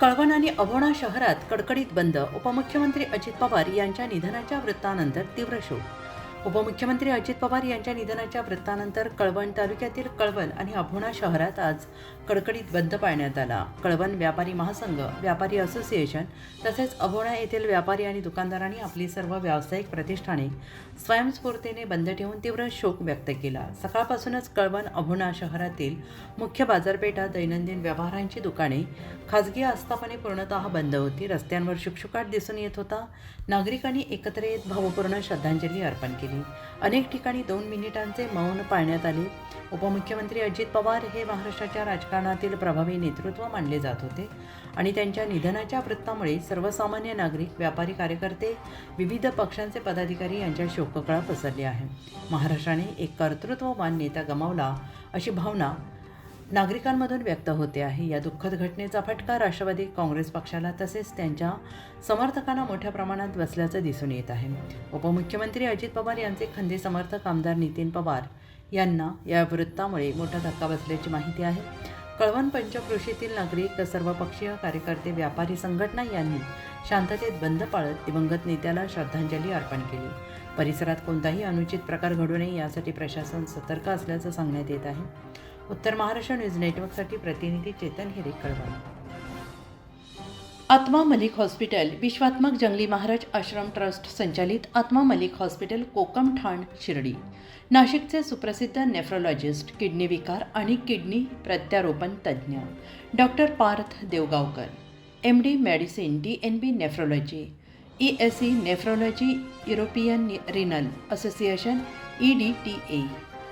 कळवण आणि अभोणा शहरात कडकडीत बंद उपमुख्यमंत्री अजित पवार यांच्या निधनाच्या वृत्तानंतर तीव्र शोक. उपमुख्यमंत्री अजित पवार यांच्या निधनाच्या वृत्तानंतर कळवण तालुक्यातील कळवण आणि अभोणा शहरात आज कडकडीत बंद पाळण्यात आला. कळवण व्यापारी महासंघ व्यापारी असोसिएशन तसेच अभोणा येथील व्यापारी आणि दुकानदारांनी आपली सर्व व्यावसायिक प्रतिष्ठाने स्वयंस्फूर्तीने बंद ठेवून तीव्र शोक व्यक्त केला. सकाळपासूनच कळवण अभोणा शहरातील मुख्य बाजारपेठा दैनंदिन व्यवहारांची दुकाने खाजगी आस्थापने पूर्णतः बंद होती. रस्त्यांवर शुकशुकाट दिसून येत होता. नागरिकांनी एकत्र येत भावपूर्ण श्रद्धांजली अर्पण केली. अनेक ठिकाणी दोन मिनिटांचे मौन पाळण्यात आले. उपमुख्यमंत्री अजित पवार हे महाराष्ट्राच्या राजकारणातील प्रभावी नेतृत्व मानले जात होते आणि त्यांच्या निधनाच्या वृत्तामुळे सर्वसामान्य नागरिक व्यापारी कार्यकर्ते विविध पक्षांचे पदाधिकारी यांच्या शोककळा पसरली आहे महाराष्ट्राने एक कर्तृत्ववान नेता गमावला अशी भावना नागरिकांमधून व्यक्त होते आहे. या दुःखद घटनेचा फटका राष्ट्रवादी काँग्रेस पक्षाला तसेच त्यांच्या समर्थकांना मोठ्या प्रमाणात बसल्याचं दिसून येत आहे. उपमुख्यमंत्री अजित पवार यांचे खंदे समर्थक आमदार नितीन पवार यांना या वृत्तामुळे मोठा धक्का बसल्याची माहिती आहे. कळवण पंचक्रोशीतील नागरिक सर्वपक्षीय कार्यकर्ते व्यापारी संघटना यांनी शांततेत बंद पाळत दिवंगत नेत्याला श्रद्धांजली अर्पण केली. परिसरात कोणताही अनुचित प्रकार घडू नये यासाठी प्रशासन सतर्क असल्याचं सांगण्यात येत आहे. उत्तर महाराष्ट्र न्यूज नेटवर्कसाठी प्रतिनिधी चेतन हिरे कळवा आत्मा मलिक हॉस्पिटल विश्वात्मक जंगली महाराज आश्रम ट्रस्ट संचालित आत्मा मलिक हॉस्पिटल कोकम ठाण शिर्डी. नाशिकचे सुप्रसिद्ध नेफ्रोलॉजिस्ट किडनी विकार आणि किडनी प्रत्यारोपण तज्ज्ञ. Doctor Parth Devgaonkar M D medicine D N B nephrology E S E nephrology European renal association E D T A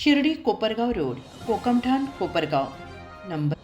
Shirdi Kopargaon road Kokamthan Kopargaon. Number